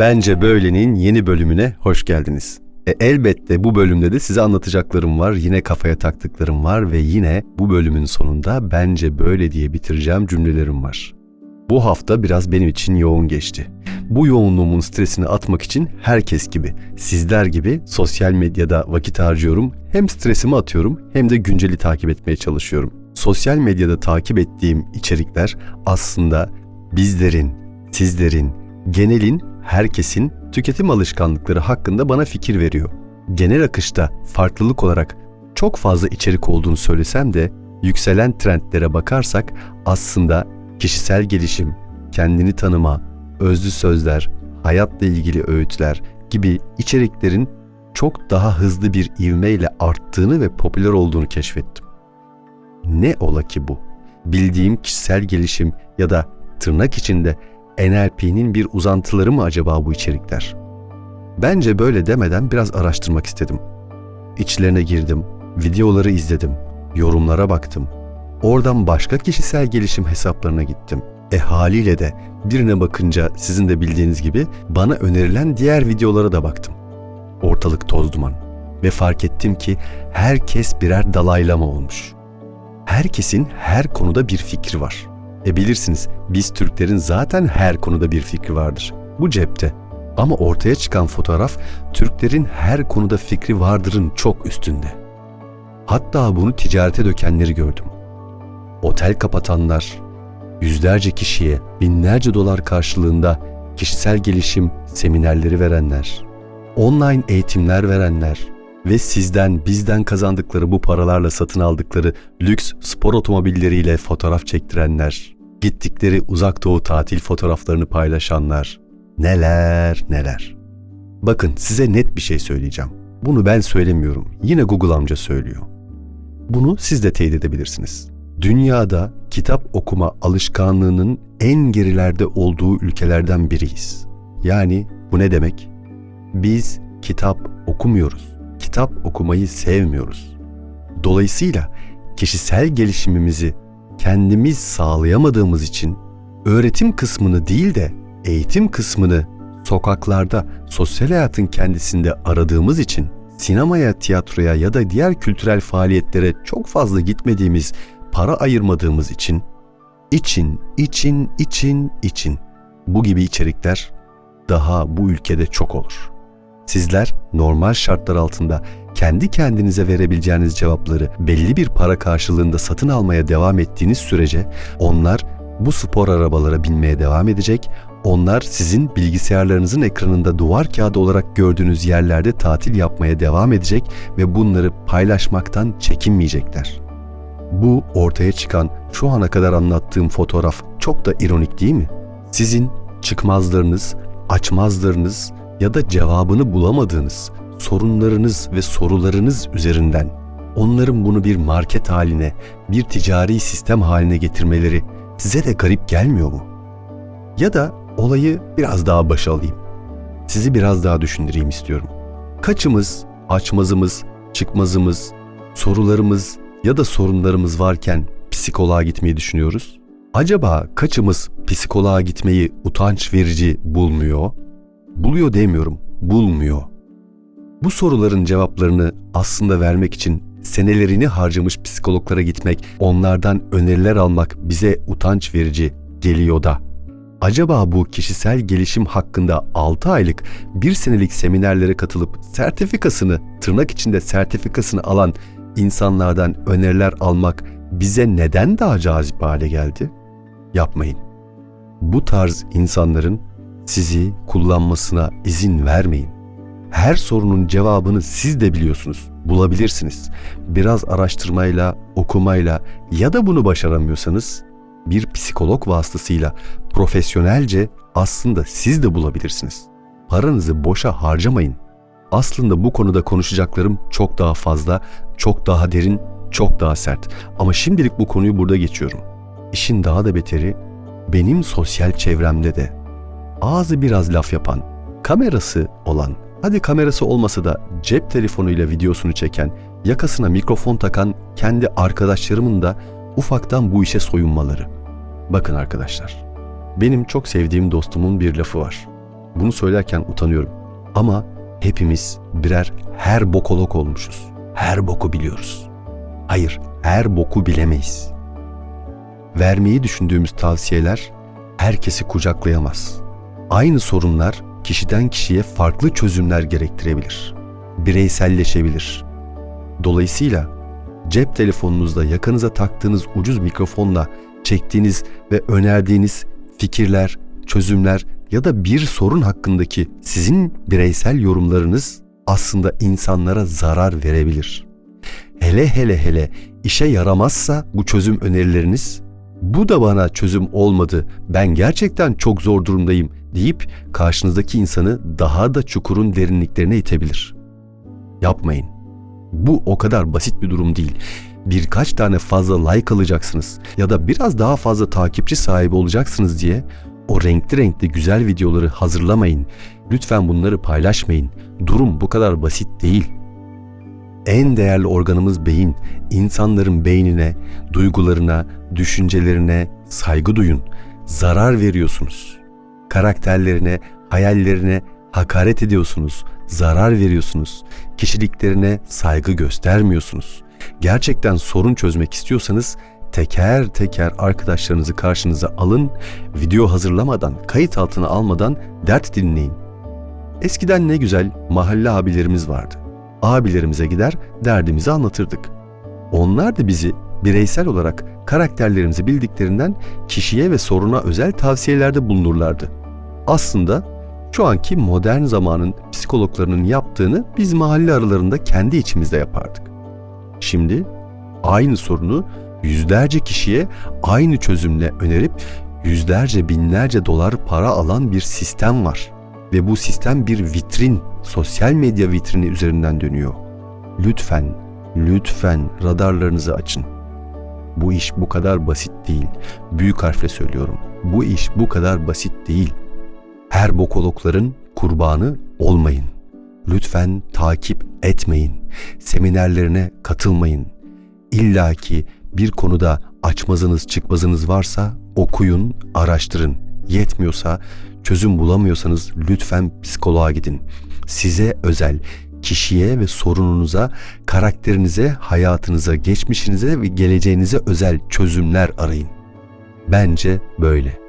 Bence Böyle'nin yeni bölümüne hoş geldiniz. E, elbette bu bölümde de size anlatacaklarım var, yine kafaya taktıklarım var ve yine bu bölümün sonunda bence böyle diye bitireceğim cümlelerim var. Bu hafta biraz benim için yoğun geçti. Bu yoğunluğumun stresini atmak için herkes gibi, sizler gibi sosyal medyada vakit harcıyorum. Hem stresimi atıyorum hem de günceli takip etmeye çalışıyorum. Sosyal medyada takip ettiğim içerikler aslında bizlerin, sizlerin, genelin, herkesin tüketim alışkanlıkları hakkında bana fikir veriyor. Genel akışta farklılık olarak çok fazla içerik olduğunu söylesem de yükselen trendlere bakarsak aslında kişisel gelişim, kendini tanıma, özlü sözler, hayatla ilgili öğütler gibi içeriklerin çok daha hızlı bir ivmeyle arttığını ve popüler olduğunu keşfettim. Ne ola ki bu? Bildiğim kişisel gelişim ya da tırnak içinde NLP'nin bir uzantıları mı acaba bu içerikler? Bence böyle demeden biraz araştırmak istedim. İçlerine girdim, videoları izledim, yorumlara baktım. Oradan başka kişisel gelişim hesaplarına gittim. E haliyle de birine bakınca sizin de bildiğiniz gibi bana önerilen diğer videolara da baktım. Ortalık toz duman ve fark ettim ki herkes birer dalaylama olmuş. Herkesin her konuda bir fikri var. E bilirsiniz biz Türklerin zaten her konuda bir fikri vardır. Bu cepte. Ama ortaya çıkan fotoğraf Türklerin her konuda fikri vardırın çok üstünde. Hatta bunu ticarete dökenleri gördüm. Otel kapatanlar, yüzlerce kişiye binlerce dolar karşılığında kişisel gelişim seminerleri verenler, online eğitimler verenler ve sizden bizden kazandıkları bu paralarla satın aldıkları lüks spor otomobilleriyle fotoğraf çektirenler, gittikleri uzak doğu tatil fotoğraflarını paylaşanlar, neler neler. Bakın size net bir şey söyleyeceğim. Bunu ben söylemiyorum. Yine Google amca söylüyor. Bunu siz de teyit edebilirsiniz. Dünyada kitap okuma alışkanlığının en gerilerde olduğu ülkelerden biriyiz. Yani bu ne demek? Biz kitap okumuyoruz. Kitap okumayı sevmiyoruz. Dolayısıyla kişisel gelişimimizi kendimiz sağlayamadığımız için öğretim kısmını değil de eğitim kısmını sokaklarda, sosyal hayatın kendisinde aradığımız için sinemaya, tiyatroya ya da diğer kültürel faaliyetlere çok fazla gitmediğimiz, para ayırmadığımız için için, için, için, için bu gibi içerikler daha bu ülkede çok olur. Sizler normal şartlar altında kendi kendinize verebileceğiniz cevapları belli bir para karşılığında satın almaya devam ettiğiniz sürece onlar bu spor arabalara binmeye devam edecek, onlar sizin bilgisayarlarınızın ekranında duvar kağıdı olarak gördüğünüz yerlerde tatil yapmaya devam edecek ve bunları paylaşmaktan çekinmeyecekler. Bu ortaya çıkan şu ana kadar anlattığım fotoğraf çok da ironik değil mi? Sizin çıkmazlarınız, açmazlarınız ya da cevabını bulamadığınız sorunlarınız ve sorularınız üzerinden onların bunu bir market haline, bir ticari sistem haline getirmeleri size de garip gelmiyor mu? Ya da olayı biraz daha başa alayım. Sizi biraz daha düşündüreyim istiyorum. Kaçımız, açmazımız, çıkmazımız, sorularımız ya da sorunlarımız varken psikoloğa gitmeyi düşünüyoruz? Acaba kaçımız psikoloğa gitmeyi utanç verici bulmuyor? Buluyor demiyorum, bulmuyor. Bu soruların cevaplarını aslında vermek için senelerini harcamış psikologlara gitmek, onlardan öneriler almak bize utanç verici geliyor da. Acaba bu kişisel gelişim hakkında 6 aylık bir senelik seminerlere katılıp sertifikasını, tırnak içinde sertifikasını alan insanlardan öneriler almak bize neden daha cazip hale geldi? Yapmayın. Bu tarz insanların sizi kullanmasına izin vermeyin. Her sorunun cevabını siz de biliyorsunuz, bulabilirsiniz. Biraz araştırmayla, okumayla ya da bunu başaramıyorsanız bir psikolog vasıtasıyla profesyonelce aslında siz de bulabilirsiniz. Paranızı boşa harcamayın. Aslında bu konuda konuşacaklarım çok daha fazla, çok daha derin, çok daha sert. Ama şimdilik bu konuyu burada geçiyorum. İşin daha da beteri benim sosyal çevremde de ağzı biraz laf yapan, kamerası olan, hadi kamerası olmasa da cep telefonuyla videosunu çeken, yakasına mikrofon takan kendi arkadaşlarımın da ufaktan bu işe soyunmaları. Bakın arkadaşlar, benim çok sevdiğim dostumun bir lafı var. Bunu söylerken utanıyorum. Ama hepimiz birer her bokolog olmuşuz. Her boku biliyoruz. Hayır, her boku bilemeyiz. Vermeyi düşündüğümüz tavsiyeler herkesi kucaklayamaz. Aynı sorunlar kişiden kişiye farklı çözümler gerektirebilir. Bireyselleşebilir. Dolayısıyla cep telefonunuzda yakanıza taktığınız ucuz mikrofonla çektiğiniz ve önerdiğiniz fikirler, çözümler ya da bir sorun hakkındaki sizin bireysel yorumlarınız aslında insanlara zarar verebilir. Hele hele hele işe yaramazsa bu çözüm önerileriniz, bu da bana çözüm olmadı, ben gerçekten çok zor durumdayım deyip karşınızdaki insanı daha da çukurun derinliklerine itebilir. Yapmayın. Bu o kadar basit bir durum değil. Birkaç tane fazla like alacaksınız ya da biraz daha fazla takipçi sahibi olacaksınız diye o renkli renkli güzel videoları hazırlamayın. Lütfen bunları paylaşmayın. Durum bu kadar basit değil. En değerli organımız beyin. İnsanların beynine, duygularına, düşüncelerine saygı duyun. Zarar veriyorsunuz. Karakterlerine, hayallerine hakaret ediyorsunuz. Zarar veriyorsunuz. Kişiliklerine saygı göstermiyorsunuz. Gerçekten sorun çözmek istiyorsanız teker teker arkadaşlarınızı karşınıza alın, video hazırlamadan, kayıt altına almadan dert dinleyin. Eskiden ne güzel mahalle abilerimiz vardı. Abilerimize gider derdimizi anlatırdık. Onlar da bizi bireysel olarak karakterlerimizi bildiklerinden kişiye ve soruna özel tavsiyelerde bulunurlardı. Aslında şu anki modern zamanın psikologlarının yaptığını biz mahalle aralarında kendi içimizde yapardık. Şimdi aynı sorunu yüzlerce kişiye aynı çözümle önerip yüzlerce binlerce dolar para alan bir sistem var. Ve bu sistem bir vitrin, sosyal medya vitrini üzerinden dönüyor. Lütfen, lütfen radarlarınızı açın. Bu iş bu kadar basit değil. Büyük harfle söylüyorum. Bu iş bu kadar basit değil. Her bokologların kurbanı olmayın. Lütfen takip etmeyin. Seminerlerine katılmayın. İlla ki bir konuda açmazınız çıkmazınız varsa okuyun, araştırın. Yetmiyorsa, çözüm bulamıyorsanız lütfen psikoloğa gidin. Size özel, kişiye ve sorununuza, karakterinize, hayatınıza, geçmişinize ve geleceğinize özel çözümler arayın. Bence böyle.